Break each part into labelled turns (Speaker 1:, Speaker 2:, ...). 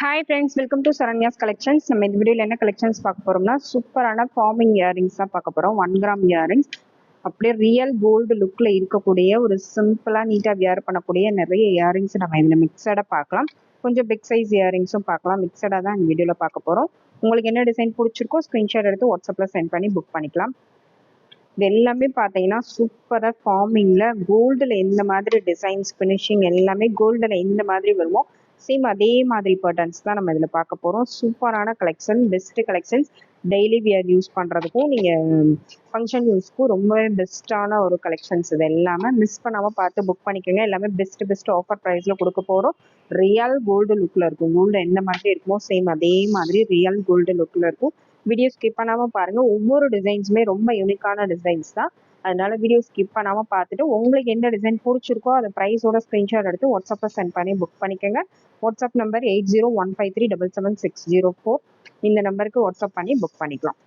Speaker 1: Hi friends welcome to Saranya's collections நம்ம இந்த வீடியோவில் என்ன கலெக்ஷன்ஸ் பார்க்க போகிறோம்னா சூப்பரான ஃபார்மிங் இயரிங்ஸ் தான் பார்க்க போகிறோம் ஒன் கிராம் இயரிங்ஸ் அப்படியே ரியல் கோல்டு லுக்கில் இருக்கக்கூடிய ஒரு சிம்பிளாக நீட்டாக வியர் பண்ணக்கூடிய நிறைய இயரிங்ஸ் நம்ம இதில் மிக்சடாக பார்க்கலாம். கொஞ்சம் பிக் சைஸ் இயரிங்ஸும் பார்க்கலாம். மிக்சடாக தான் இந்த வீடியோவில் பார்க்க போகிறோம் உங்களுக்கு என்ன டிசைன் பிடிச்சிருக்கோ ஸ்க்ரீன்ஷாட் எடுத்து வாட்ஸ்அப்பில் சென்ட் பண்ணி புக் பண்ணிக்கலாம். இது எல்லாமே பார்த்தீங்கன்னா சூப்பராக ஃபார்மிங்கில் கோல்டில் எந்த மாதிரி டிசைன்ஸ் ஃபினிஷிங் எல்லாமே கோல்டில் எந்த மாதிரி வருமோ சேம் அதே மாதிரி பேட்டர்ன்ஸ் தான் நம்ம இதில் பார்க்க போகிறோம் சூப்பரான collection best collections daily wear use பண்ணுறதுக்கும் நீங்கள் ஃபங்க்ஷன் யூஸ்க்கும் ரொம்பவே பெஸ்ட்டான ஒரு கலெக்ஷன்ஸ் இது எல்லாமே. மிஸ் பண்ணாமல் பார்த்து புக் பண்ணிக்கோங்க. எல்லாமே பெஸ்ட் பெஸ்ட் ஆஃபர் ப்ரைஸில் கொடுக்க போகிறோம் ரியல் கோல்டு லுக்கில் இருக்கும். கோல்டு எந்த மாதிரி இருக்குமோ சேம் அதே மாதிரி ரியல் கோல்டு லுக்கில் இருக்கும். வீடியோ ஸ்கிப் பண்ணாமல் பாருங்கள் ஒவ்வொரு டிசைன்ஸுமே ரொம்ப யூனிக்கான டிசைன்ஸ் தான். அதனால வீடியோ ஸ்கிப் பண்ணாமல் பார்த்துட்டு உங்களுக்கு எந்த டிசைன் பிடிச்சிருக்கோ அந்த ப்ரைஸோட ஸ்க்ரீன்ஷாட் எடுத்து வாட்ஸ்அப்பில் சென்ட் பண்ணி புக் பண்ணிக்கோங்க. WhatsApp number eight zero one five three double seven six zero four இந்த நம்பருக்கு வாட்ஸ்அப் பண்ணி புக் பண்ணிக்கலாம்.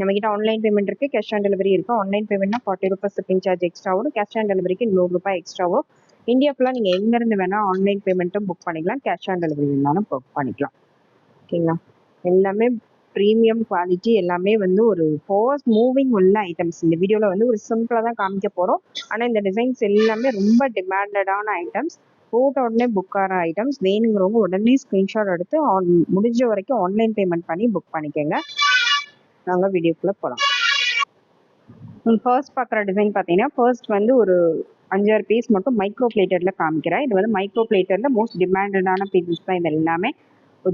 Speaker 1: நம்மகிட்ட ஆன்லைன் பேமெண்ட் இருக்குது கேஷ் ஆன் டெலிவரி இருக்குது online பேமெண்ட்னா forty rupees shipping charge extra வரும். கேஷ் ஆன் டெலிவரிக்கு நூறு ரூபாய் எக்ஸ்ட்ரா வரும். இந்தியா ஃபுல்லாக நீங்கள் எங்கேருந்து வேணால் ஆன்லைன் பேமெண்ட்டும் புக் பண்ணிக்கலாம். கேஷ் ஆன் டெலிவரி வேணாலும் புக் பண்ணிக்கலாம். ஓகேங்களா எல்லாமே ப்ரீமியம் குவாலிட்டி எல்லாமே வந்து ஒரு ஃபோர்ஸ் மூவிங் உள்ள ஐட்டம்ஸ் இந்த வீடியோவில் வந்து ஒரு சிம்பிளாக தான் காமிக்க போகிறோம் ஆனால் இந்த டிசைன்ஸ் எல்லாமே ரொம்ப டிமாண்டடான ஐட்டம்ஸ் போட்ட உடனே புக் ஆகிற ஐட்டம்ஸ் வேணுங்கிறவங்க உடனே ஸ்க்ரீன்ஷாட் எடுத்து ஆன் முடிஞ்ச வரைக்கும் ஆன்லைன் பேமெண்ட் பண்ணி புக் பண்ணிக்கோங்க. நாங்கள் வீடியோக்குள்ளே போகலாம் ஃபர்ஸ்ட் பார்க்குற டிசைன் பார்த்தீங்கன்னா ஃபர்ஸ்ட் வந்து ஒரு அஞ்சாறு பீஸ் மட்டும் மைக்ரோ பிளேட்டரில் காமிக்கிறேன். இது வந்து மைக்ரோ பிளேட்டரில் மோஸ்ட் டிமாண்டடான பீசஸ் தான் இது எல்லாமே.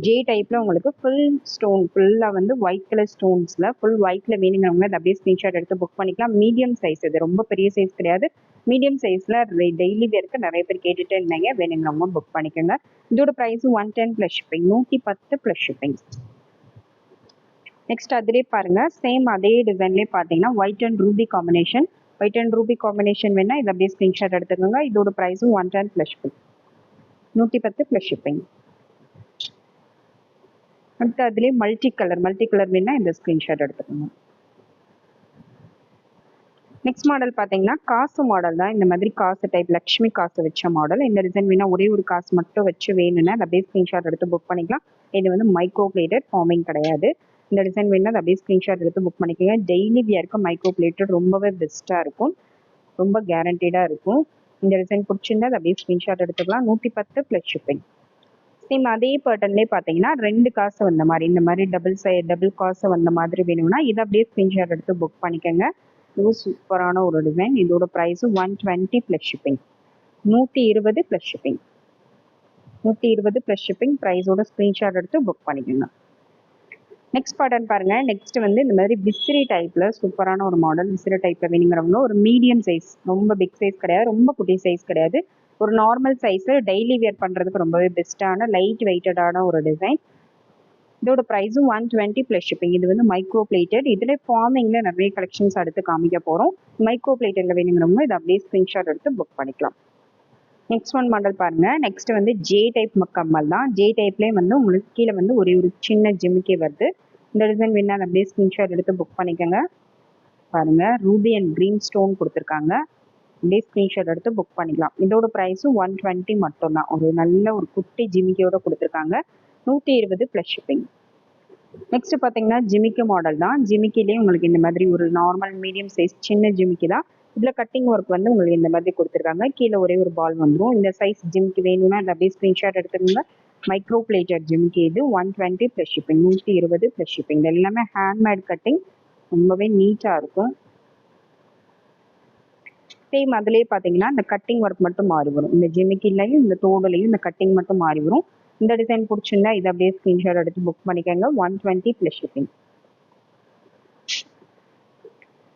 Speaker 1: ஜே டைப்பில் உங்களுக்கு ஃபுல் ஸ்டோன் ஃபுல்லாக வந்து ஒயிட் கலர் ஸ்டோன்ஸில் ஃபுல் ஒயிட்டில் வேணுங்கிறவங்க அதை அப்படியே ஸ்க்ரீன்ஷாட் எடுத்து புக் பண்ணிக்கலாம். மீடியம் சைஸ் இது ரொம்ப பெரிய சைஸ் கிடையாது. மீடியம் சைஸில் டெய்லி வேருக்கு நிறைய பேர் கேட்டுகிட்டே இருந்தாங்க. வேணுங்கிறவங்க புக் பண்ணிக்கோங்க. இதோட price one ten plus shipping நூற்றி பத்து ப்ளஸ் ஷிப்பிங் நெக்ஸ்ட் அதிலே பாருங்கள் சேம் அதே டிசைன்லேயே பார்த்தீங்கன்னா white and ruby combination white and ruby combination வேணால் இதை அப்படியே ஸ்க்ரீன்ஷாட் எடுத்துக்கோங்க. இதோட ப்ரைஸும் ஒன் டென் ப்ளஸ் ஷிப்பிங் நூற்றி பத்து ப்ளஸ் ஷிப்பிங் அடுத்து அதுலேயே மல்டி கலர் மல்டி கலர் வேணால் இந்த ஸ்க்ரீன்ஷாட் எடுத்துக்கோங்க. நெக்ஸ்ட் மாடல் பார்த்தீங்கன்னா காசு மாடல் தான். இந்த மாதிரி காசு டைப் லக்ஷ்மி காசு வச்ச மாடல் இந்த டிசைன் வேணால் ஒரே ஒரு காசு மட்டும் வச்சு வேணும்னா அதை அப்படியே ஸ்க்ரீன்ஷாட் எடுத்து புக் பண்ணிக்கலாம். இது வந்து மைக்ரோ பிளேட்டட் ஃபார்மிங் கிடையாது. இந்த டிசைன் வேணால் அதை அப்படியே ஸ்க்ரீன்ஷாட் எடுத்து புக் பண்ணிக்கோங்க. டெய்லி வியருக்கு மைக்ரோ பிளேட்டட் ரொம்பவே பெஸ்ட்டாக இருக்கும். ரொம்ப கேரண்டீடாக இருக்கும். இந்த டிசைன் பிடிச்சிருந்தா அதை அப்படியே ஸ்க்ரீன்ஷாட் எடுத்துக்கலாம். நூற்றி பத்து ப்ளஸ் ஷிப்பிங் சேம் அதே பேட்டர்ன்லேயே பார்த்தீங்கன்னா ரெண்டு காசு வந்த மாதிரி இந்த மாதிரி டபுள் சை டபுள் காசு வந்த மாதிரி வேணும்னா இதை அப்படியே ஸ்க்ரீன்ஷாட் எடுத்து புக் பண்ணிக்கோங்க. இது சூப்பரான ஒரு டிசைன் இதோட price one twenty plus shipping நூற்றி இருபது ப்ளஸ் ஷிப்பிங் நூற்றி இருபது ப்ளஸ் ஷிப்பிங் ப்ரைஸோட ஸ்க்ரீன்ஷாட் எடுத்து புக் பண்ணிக்கோங்க. நெக்ஸ்ட் பேட்டர்ன் பாருங்க. நெக்ஸ்ட் வந்து இந்த மாதிரி விசிறி டைப்ல சூப்பரான ஒரு மாடல் விசிறி டைப்ல வேணுங்கிறவங்க ஒரு மீடியம் சைஸ் ரொம்ப பிக் சைஸ் கிடையாது ரொம்ப குட்டி சைஸ் கிடையாது. ஒரு நார்மல் சைஸில் டெய்லி வியர் பண்ணுறதுக்கு ரொம்பவே பெஸ்ட்டான லைட் வெயிட்டடான ஒரு டிசைன் இதோட ப்ரைஸும் ஒன் டுவெண்ட்டி ப்ளஸ் ஷிப்பிங் இது வந்து மைக்ரோ பிளேட்டட் இதில் ஃபார்மிங்கில் நிறைய கலெக்ஷன்ஸ் அடுத்து காமிக்க போகிறோம் மைக்ரோ பிளேட்டடில் வேணுங்கிறவங்க இதை அப்படியே ஸ்க்ரீன்ஷாட் எடுத்து புக் பண்ணிக்கலாம். நெக்ஸ்ட் ஒன் மாடல் பாருங்க. நெக்ஸ்ட் வந்து ஜே டைப் கம்மல் தான். ஜே டைப்லேயே வந்து உங்களுக்கு கீழே வந்து ஒரே ஒரு சின்ன ஜிமிக்கே வருது. இந்த டிசைன் வேணால் அப்படியே ஸ்க்ரீன்ஷாட் எடுத்து புக் பண்ணிக்கோங்க. பாருங்க. ரூபி அண்ட் க்ரீன் ஸ்டோன் கொடுத்துருக்காங்க. அப்படியே ஸ்க்ரீன்ஷாட் எடுத்து புக் பண்ணிக்கலாம். இதோட ப்ரைஸும் ஒன் டுவெண்ட்டி மட்டும்தான். ஒரு நல்ல ஒரு குட்டி ஜிமிக்கியோட கொடுத்துருக்காங்க. நூற்றி இருபது ப்ளஸ் ஷிப்பிங் நெக்ஸ்ட் பார்த்தீங்கன்னா ஜிமிக்கி மாடல் தான். ஜிமிக்கிலேயே உங்களுக்கு இந்த மாதிரி ஒரு நார்மல் மீடியம் சைஸ் சின்ன ஜிமிக்கி தான். இதில் கட்டிங் ஒர்க் வந்து உங்களுக்கு இந்த மாதிரி கொடுத்துருக்காங்க. கீழே ஒரே ஒரு பால் வந்துடும் இந்த சைஸ் ஜிமிக்கு வேணும்னா அதை அப்படியே ஸ்க்ரீன்ஷாட் எடுத்துக்கோங்க. மைக்ரோ பிளேட்டர் ஜிமிக்கி இது ஒன் டுவெண்ட்டி ப்ளஸ் ஷிப்பிங் நூற்றி இருபது ப்ளஸ் ஷிப்பிங் எல்லாமே ஹேண்ட்மேட் கட்டிங் ரொம்பவே நீட்டாக இருக்கும். சேம் அதுலேயே பார்த்தீங்கன்னா இந்த கட்டிங் ஒர்க் மட்டும் மாறி வரும். இந்த ஜிமிக்கிலையும் இந்த தோடுலையும் இந்த கட்டிங் மட்டும் மாறி வரும். இந்த டிசைன் பிடிச்சிருந்தா இதை அப்படியே ஸ்க்ரீன்ஷாட் எடுத்து புக் பண்ணிக்கோங்க. One twenty plus shipping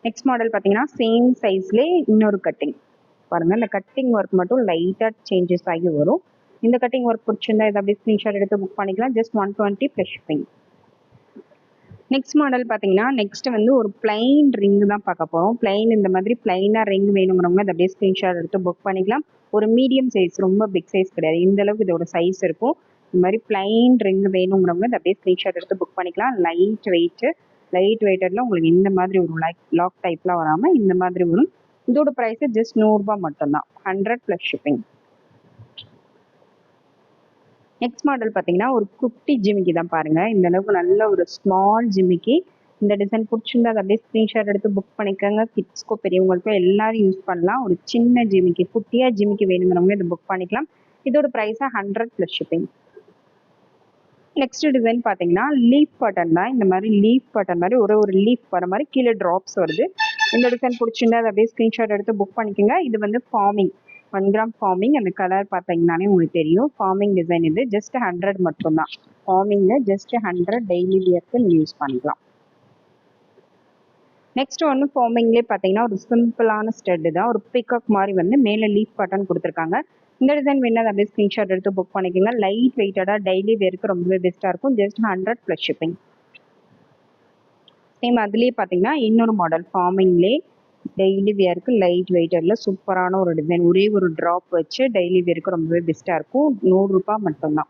Speaker 1: next model பார்த்தீங்கன்னா சேம் சைஸ்லேயே இன்னொரு கட்டிங் பாருங்க இந்த கட்டிங் ஒர்க் மட்டும் லைட்டாக சேஞ்சஸ் ஆகி வரும். இந்த கட்டிங் ஒர்க் பிடிச்சிருந்தா இதை அப்படியே ஸ்க்ரீன்ஷாட் எடுத்து புக் பண்ணிக்கலாம். Just one twenty plus shipping next model பார்த்தீங்கன்னா நெக்ஸ்ட் வந்து ஒரு பிளைன் ரிங் தான் பார்க்க போகிறோம் பிளைன் இந்த மாதிரி பிளைனாக ரிங் வேணுங்கிறவங்க அதை அப்படியே ஸ்க்ரீன்ஷாட் எடுத்து புக் பண்ணிக்கலாம். ஒரு மீடியம் சைஸ் ரொம்ப பிக் சைஸ் கிடையாது. இந்த அளவுக்கு இதோட சைஸ் இருக்கும். இந்த மாதிரி பிளைன் ரிங் வேணுங்கிறவங்க அதை அப்படியே ஸ்க்ரீன்ஷாட் எடுத்து புக் பண்ணிக்கலாம். லைட் வெயிட்டு லைட் வெயிட்டடில் உங்களுக்கு இந்த மாதிரி ஒரு லைக் லாக் டைப்லாம் வராமல் இந்த மாதிரி வரும். இதோட ப்ரைஸு ஜஸ்ட் நூறுரூபா மட்டும்தான். Hundred plus shipping next model பார்த்தீங்கன்னா ஒரு குட்டி ஜிமிக்கி தான் பாருங்க. இந்த அளவுக்கு நல்ல ஒரு ஸ்மால் ஜிமிக்கி. இந்த டிசைன் பிடிச்சிருந்தா அதை அப்படியே ஸ்க்ரீன்ஷாட் எடுத்து புக் பண்ணிக்கோங்க. கிட்ஸ்க்கோ பெரியவங்களுக்கோ எல்லாரும் யூஸ் பண்ணலாம். ஒரு சின்ன ஜிமிக்கி குட்டியாக ஜிமிக்கி வேணுங்கிறவங்க இதை புக் பண்ணிக்கலாம். இதோட ப்ரைஸாக hundred plus shipping next design பார்த்தீங்கன்னா லீஃப் பட்டன் தான். இந்த மாதிரி லீஃப் பட்டன் மாதிரி ஒரு ஒரு லீஃப் வர மாதிரி கீழே ட்ராப்ஸ் வருது. இந்த டிசைன் பிடிச்சிருந்தா அதை அப்படியே ஸ்க்ரீன்ஷாட் எடுத்து புக் பண்ணிக்கோங்க. இது வந்து ஃபார்மிங் ஒன் கிராம் ஃபார்மிங் அந்த கலர் பார்த்தீங்கன்னாலே உங்களுக்கு தெரியும். ஃபார்மிங் டிசைன் இது ஜஸ்ட் ஹண்ட்ரட் மட்டும்தான். ஃபார்மிங்கில் ஜஸ்ட் ஹண்ட்ரட் டெய்லி வியர்க்கு நீங்கள் யூஸ் பண்ணிக்கலாம். நெக்ஸ்ட் ஒன்று ஃபார்மிங்லேயே பார்த்தீங்கன்னா ஒரு சிம்பிளான ஸ்டெட்டு தான். ஒரு பிக்கப் மாதிரி வந்து மேலே லீஃப் பட்டன் கொடுத்துருக்காங்க. இந்த டிசைன் வேணும் அப்படியே ஸ்க்ரீன்ஷாட் எடுத்து புக் பண்ணிக்கோங்க. லைட் வெயிட்டடாக டெய்லி வேருக்கு ரொம்பவே பெஸ்ட்டாக இருக்கும். Just hundred plus shipping same அதுலேயே பார்த்தீங்கன்னா இன்னொரு மாடல் ஃபார்மிங்லேயே டெய்லி வியருக்கு லைட் வெயிட்டரில் சூப்பரான ஒரு டிசைன் ஒரே ஒரு ட்ராப் வச்சு டெய்லி வியருக்கு ரொம்பவே பெஸ்ட்டாக இருக்கும். நூறுரூபா மட்டும்தான்.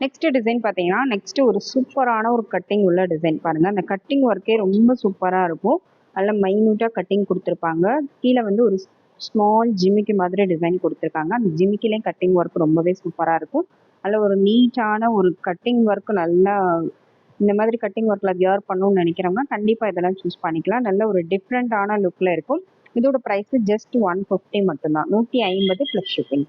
Speaker 1: நெக்ஸ்ட் டிசைன் பார்த்தீங்கன்னா நெக்ஸ்ட் ஒரு சூப்பரான ஒரு கட்டிங் உள்ள டிசைன் பாருங்கள் அந்த கட்டிங் ஒர்க்கே ரொம்ப சூப்பராக இருக்கும். அதில் மைன்யூட்டாக கட்டிங் கொடுத்துருப்பாங்க. கீழே வந்து ஒரு ஸ்மால் ஜிமிக்கி மாதிரி டிசைன் கொடுத்துருக்காங்க. அந்த ஜிமிக்கிலையும் கட்டிங் ஒர்க் ரொம்பவே சூப்பராக இருக்கும். அதில் ஒரு நீட்டான ஒரு கட்டிங் ஒர்க் நல்லா இந்த மாதிரி கட்டிங் ஒர்க்கில் வியர் பண்ணணும்னு நினைக்கிறவங்க கண்டிப்பாக இதெல்லாம் சூஸ் பண்ணிக்கலாம். நல்ல ஒரு டிஃப்ரெண்ட்டான லுக்கில் இருக்கும். இதோட ப்ரைஸ் ஜஸ்ட் ஒன் ஃபிஃப்டி மட்டும்தான். நூற்றி ஐம்பது ப்ளஸ் ஷிப்பிங்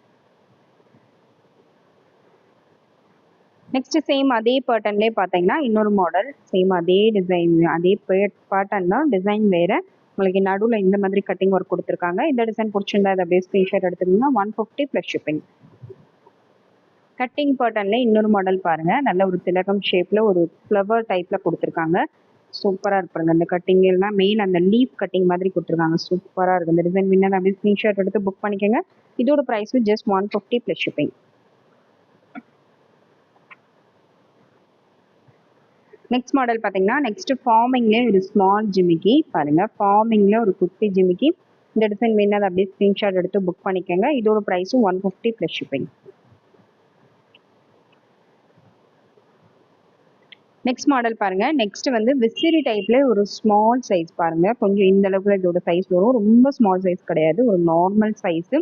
Speaker 1: நெக்ஸ்ட் சேம் அதே பேட்டர்ன்லேயே பார்த்தீங்கன்னா இன்னொரு மாடல் சேம் அதே டிசைன் அதே பேட்டர்ன் தான். டிசைன் வேறு. உங்களுக்கு நடுவில் இந்த மாதிரி கட்டிங் ஒர்க் கொடுத்துருக்காங்க. இந்த டிசைன் பிடிச்சிருந்தா அதை அப்படியே ஸ்க்ரீன்ஷாட் எடுத்துக்கோங்க. One fifty plus shipping cutting பேட்டர்ன்ல இன்னொரு மாடல் பாருங்க. நல்ல ஒரு திலகம் ஷேப்ல ஒரு ஃப்ளவர் டைப்ல கொடுத்துருக்காங்க. சூப்பரா இருப்பாருங்க அந்த கட்டிங் எல்லாம் மெயின் அந்த லீஃப் கட்டிங் மாதிரி கொடுத்துருக்காங்க. சூப்பரா இருக்கு. இந்த டிசைன் வின்னர் அப்படியே ஸ்க்ரீன்ஷாட் எடுத்து புக் பண்ணிக்கோங்க. இதோட ப்ரைஸும் just one fifty plus shipping next model பார்த்தீங்கன்னா நெக்ஸ்ட் ஃபார்மிங்லேயே ஒரு ஸ்மால் ஜிமிக்கி. பாருங்க. ஃபார்மிங்கில் ஒரு குட்டி ஜிமிக்கி. இந்த டிசைன் வேணும் அதை அப்படியே ஸ்க்ரீன்ஷாட் எடுத்து புக் பண்ணிக்கோங்க. இதோட ப்ரைஸும் one fifty plus shipping next model பாருங்க. நெக்ஸ்ட் வந்து விசிறி டைப்ல ஒரு ஸ்மால் சைஸ் பாருங்க. கொஞ்சம் இந்த அளவுக்கு இதோட சைஸ் வரும். ரொம்ப ஸ்மால் சைஸ் கிடையாது. ஒரு நார்மல் சைஸ்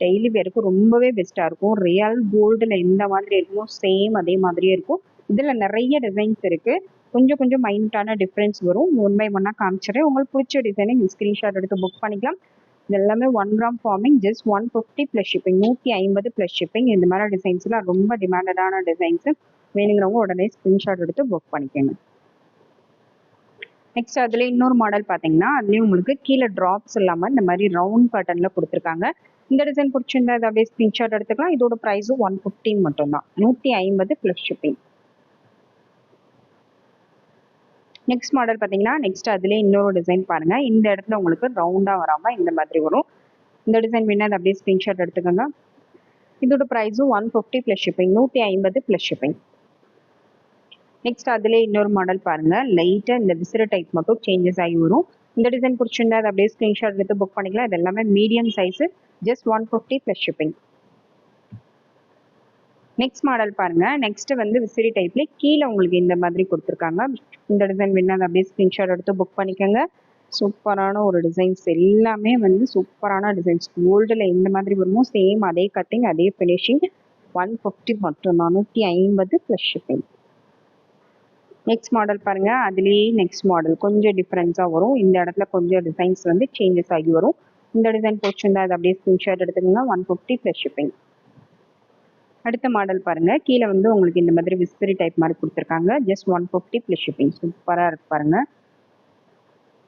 Speaker 1: டெய்லி வேருக்கு ரொம்பவே பெஸ்டா இருக்கும். ரியல் கோல்டுல எந்த மாதிரி இருக்குமோ. சேம் அதே மாதிரியே இருக்கும். இதுல நிறைய டிசைன்ஸ் இருக்கு. கொஞ்சம் கொஞ்சம் மைனூட்டான டிஃப்ரென்ஸ் வரும். ஒன் பை ஒன்னா காமிச்சிடுறேன். உங்களுக்கு பிடிச்ச டிசைனை நீங்கள் ஸ்க்ரீன்ஷாட் எடுத்து புக் பண்ணிக்கலாம். இது எல்லாமே one gram forming just one fifty plus shipping நூற்றி ஐம்பது ப்ளஸ் ஷிப்பிங் இந்த மாதிரி டிசைன்ஸ்லாம் ரொம்ப டிமாண்டடான டிசைன்ஸ் வேணுங்கிறவங்க உடனே ஸ்க்ரீன்ஷாட் எடுத்து புக் பண்ணிக்கோங்க. நெக்ஸ்ட் அதுல இன்னொரு மாடல் பார்த்தீங்கன்னா அதுலேயும் உங்களுக்கு கீழே ட்ராப்ஸ் இல்லாமல் இந்த மாதிரி ரவுண்ட் பேட்டர்னில் கொடுத்துருக்காங்க. இந்த டிசைன் பிடிச்சிருந்தா அதை அப்படியே ஸ்க்ரீன்ஷாட் எடுத்துக்கலாம். இதோட ப்ரைஸும் ஒன் ஃபிஃப்டின் மட்டும்தான். நூற்றி ஐம்பது ப்ளஸ் ஷிப்பிங் நெக்ஸ்ட் மாடல் பார்த்தீங்கன்னா நெக்ஸ்ட் அதுலேயே இன்னொரு டிசைன் பாருங்க. இந்த இடத்துல உங்களுக்கு ரவுண்டாக வராமல் இந்த மாதிரி வரும். இந்த டிசைன் வேணால் அதை அப்படியே ஸ்க்ரீன்ஷாட் எடுத்துக்கோங்க. இதோட ப்ரைஸும் ஒன் ஃபிஃப்டி ப்ளஸ் ஷிப்பிங் நூற்றி ஐம்பது ப்ளஸ் ஷிப்பிங் நெக்ஸ்ட் அதுலேயே இன்னொரு மாடல் பாருங்க. லைட்டாக இந்த விசிற டைப் மட்டும் சேஞ்சஸ் ஆகி வரும். இந்த டிசைன் பிடிச்சிருந்தா அதை அப்படியே ஸ்க்ரீன்ஷாட் எடுத்து புக் பண்ணிக்கலாம். இது எல்லாமே medium size just one fifty plus shipping next model பாருங்க. நெக்ஸ்ட் வந்து விசிறி டைப்ல கீழே உங்களுக்கு இந்த மாதிரி கொடுத்துருக்காங்க. இந்த டிசைன் வேணா அதை அப்படியே ஸ்கிரீன்ஷாட் எடுத்து புக் பண்ணிக்கோங்க. சூப்பரான ஒரு டிசைன்ஸ் எல்லாமே வந்து சூப்பரான டிசைன்ஸ் கோல்டில் எந்த மாதிரி வருமோ சேம் அதே கட்டிங் அதே ஃபினிஷிங் ஒன் ஃபிஃப்டி மட்டும் நானூற்றி ஐம்பது ப்ளஸ் ஷிப்பிங் நெக்ஸ்ட் மாடல் பாருங்க. அதுலேயே நெக்ஸ்ட் மாடல் கொஞ்சம் டிஃப்ரென்ஸாக வரும். இந்த இடத்துல கொஞ்சம் டிசைன்ஸ் வந்து சேஞ்சஸ் ஆகி வரும். இந்த டிசைன் பிடிச்சிருந்தா அது அப்படியே ஸ்க்ரீன்ஷாட் எடுத்துக்கோங்க. ஒன் ஃபிஃப்டி ப்ளஸ் ஷிப்பிங் அடுத்த மாடல் பாருங்க. கீழே வந்து உங்களுக்கு இந்த மாதிரி விஸ்பரி டைப் மாதிரி கொடுத்துருக்காங்க. Just one fifty plus shipping சூப்பராக இருக்கு பாருங்க.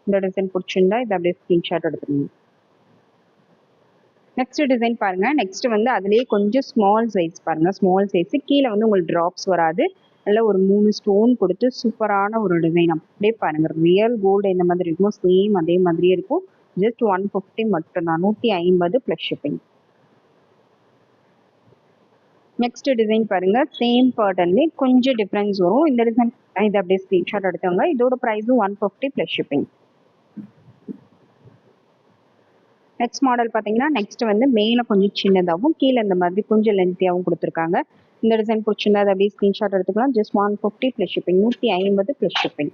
Speaker 1: இந்த டிசைன் பிடிச்சிருந்தா இதை அப்படியே ஸ்க்ரீன்ஷாட் எடுத்துக்கோங்க. நெக்ஸ்ட் டிசைன் பாருங்க. நெக்ஸ்ட் வந்து அதுலேயே கொஞ்சம் ஸ்மால் சைஸ் பாருங்க. ஸ்மால் சைஸ் கீழே வந்து உங்களுக்கு ட்ராப்ஸ் வராது. நல்ல ஒரு மூணு ஸ்டோன் கொடுத்து சூப்பரான ஒரு டிசைன் அப்படியே பாருங்க ரியல் கோல்டு இந்த மாதிரி இருக்குமோ சேம் அதே மாதிரியே இருக்கும். ஜஸ்ட் ஒன் ஃபிஃப்டி மட்டும் தான் நூற்றி ஐம்பது ப்ளஸ் ஷிப்பிங் நெக்ஸ்ட் டிசைன் பாருங்க சேம் பேட்டர்ன்லேயே கொஞ்சம் டிஃப்ரென்ஸ் வரும். இந்த டிசைன் இது அப்படியே ஸ்க்ரீன்ஷாட் எடுத்தவங்க இதோட ப்ரைஸும் one fifty plus shipping next model பார்த்தீங்கன்னா நெக்ஸ்ட் வந்து மேலே கொஞ்சம் சின்னதாகவும் கீழே இந்த மாதிரி கொஞ்சம் லென்த்தியாகவும் கொடுத்துருக்காங்க. இந்த டிசைன் பிடிச்சிருந்தா அதை அப்படியே ஸ்க்ரீன்ஷாட் எடுத்துக்கலாம். Just one fifty plus shipping நூற்றி ஐம்பது ப்ளஸ் ஷிப்பிங்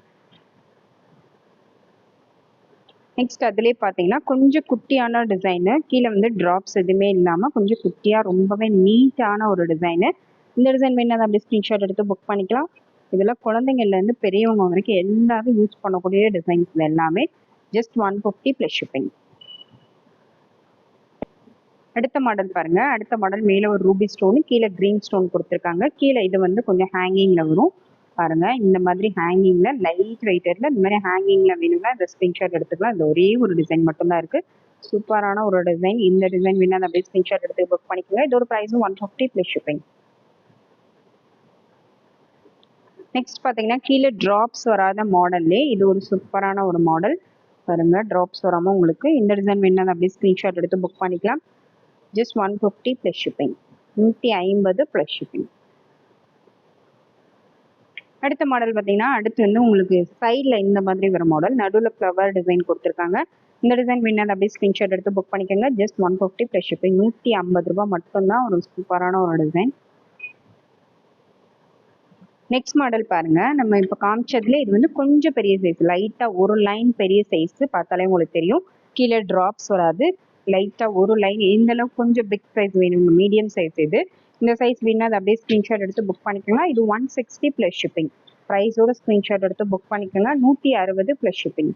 Speaker 1: நெக்ஸ்ட் அதுலேயே பார்த்தீங்கன்னா கொஞ்சம் குட்டியான டிசைனு கீழே வந்து ட்ராப்ஸ் எதுவுமே இல்லாமல் கொஞ்சம் குட்டியாக ரொம்பவே நீட்டான ஒரு டிசைனு இந்த டிசைன் வேணும் அப்படியே ஸ்க்ரீன்ஷாட் எடுத்து புக் பண்ணிக்கலாம். இதெல்லாம் குழந்தைங்கள்லேருந்து பெரியவங்க வரைக்கும் எல்லாரும் யூஸ் பண்ணக்கூடிய டிசைன்ஸ் எல்லாமே. Just one fifty plus shipping அடுத்த மாடல் பாருங்க. அடுத்த மாடல் மேலே ஒரு ரூபி ஸ்டோனு கீழே க்ரீன் ஸ்டோன் கொடுத்துருக்காங்க. கீழே இது வந்து கொஞ்சம் ஹேங்கிங்கில் வரும். பாருங்க. இந்த மாதிரி ஹேங்கிங்கில் லைட் வெயிட்டரில் இந்த மாதிரி ஹேங்கிங்ல வேணும்னா இந்த ஸ்கிரீன்ஷாட் எடுத்துக்கலாம். இந்த ஒரே ஒரு டிசைன் மட்டும்தான் இருக்குது சூப்பரான ஒரு டிசைன் இந்த டிசைன் வேணா அப்படியே ஸ்கிரீன்ஷாட் எடுத்து புக் பண்ணிக்கோங்க. இதோட ப்ரைஸும் one fifty plus shipping next பார்த்தீங்கன்னா கீழே ட்ராப்ஸ் வராத மாடல்லே இது ஒரு சூப்பரான ஒரு மாடல் பாருங்க. ட்ராப்ஸ் வராமல் உங்களுக்கு இந்த டிசைன் வேணா அப்படியே ஸ்கிரீன்ஷாட் எடுத்து புக் பண்ணிக்கலாம். Just one fifty plus shipping நூற்றி ஐம்பது ப்ளஸ் ஷிப்பிங் அடுத்த மாடல் பார்த்தீங்கன்னா அடுத்து வந்து உங்களுக்கு சைடில் இந்த மாதிரி வர மாடல் நடுவில் ஃப்ளவர் டிசைன் கொடுத்துருக்காங்க. இந்த டிசைன் வேணாலும் அப்படியே ஸ்க்ரீன்ஷாட் எடுத்து புக் பண்ணிக்கோங்க. Just one fifty plus shipping நூற்றி ஐம்பது ரூபா மட்டும்தான் ஒரு சூப்பரான ஒரு டிசைன் நெக்ஸ்ட் மாடல் பாருங்க. நம்ம இப்போ காமிச்சதுல இது வந்து கொஞ்சம் பெரிய சைஸ் லைட்டாக ஒரு லைன் பெரிய சைஸ் பார்த்தாலே உங்களுக்கு தெரியும். கீழே ட்ராப்ஸ் வராது. லைட்டாக ஒரு லைன் இந்த அளவுக்கு கொஞ்சம் பிக் சைஸ் வேணும் மீடியம் சைஸ் இது. இந்த சைஸ் வேணா அதை அப்படியே ஸ்க்ரீன்ஷாட் எடுத்து புக் பண்ணிக்கலாம் இது ஒன் சிக்ஸ்டி ப்ளஸ் ஷிப்பிங் ப்ரைஸோட ஸ்க்ரீன்ஷாட் எடுத்து புக் பண்ணிக்கலாம் நூற்றி அறுபது ப்ளஸ் ஷிப்பிங்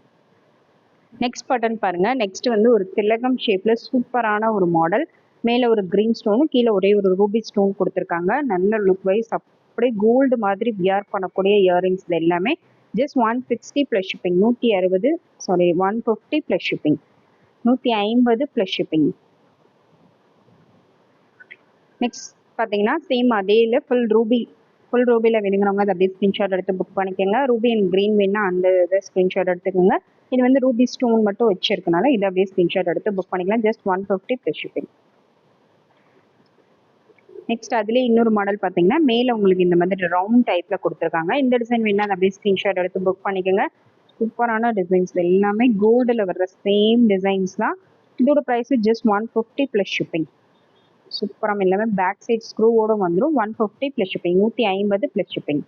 Speaker 1: நெக்ஸ்ட் பட்டன் பாருங்க. நெக்ஸ்ட் வந்து ஒரு திலகம் ஷேப்பில் சூப்பரான ஒரு மாடல் மேலே ஒரு க்ரீன் ஸ்டோனும் கீழே ஒரே ஒரு ரூபி ஸ்டோன் கொடுத்துருக்காங்க. நல்ல லுக் வைஸ் அப்படியே கோல்டு மாதிரி வியர் பண்ணக்கூடிய இயரிங்ஸ் எல்லாமே. Just one sixty plus shipping நூற்றி அறுபது sorry one fifty plus shipping நூற்றி ஐம்பது ப்ளஸ் ஷிப்பிங் நெக்ஸ்ட் பார்த்தீங்கன்னா சேம் அதேல ஃபுல் ரூபி ஃபுல் ரூபியில் வேணுங்கிறவங்க அதை அப்படியே ஸ்க்ரீன்ஷாட் எடுத்து புக் பண்ணிக்கோங்க. ரூபி அண்ட் க்ரீன் வேணா அந்த இதை ஸ்க்ரீன்ஷாட் எடுத்துக்கோங்க. இது வந்து ரூபி ஸ்டோன் மட்டும் வச்சிருக்கனால இதை அப்படியே ஸ்க்ரீன்ஷாட் எடுத்து புக் பண்ணிக்கலாம். Just one fifty plus shipping next அதுலேயே இன்னொரு மாடல் பார்த்தீங்கன்னா மேலே உங்களுக்கு இந்த மாதிரி ரவுண்ட் டைப்பில் கொடுத்துருக்காங்க. இந்த டிசைன் வேணா அதை அப்படியே ஸ்க்ரீன்ஷாட் எடுத்து புக் பண்ணிக்கோங்க. சூப்பரான டிசைன்ஸ் எல்லாமே கோல்டில் வர்ற சேம் டிசைன்ஸ் தான். இதோட price just one fifty plus shipping சூப்பராக எல்லாமே பேக் சைட் ஸ்க்ரூவோட வந்துடும் ஒன் ஃபிஃப்டி ப்ளஸ் ஷிப்பிங் நூற்றி ஐம்பது ப்ளஸ் ஷிப்பிங்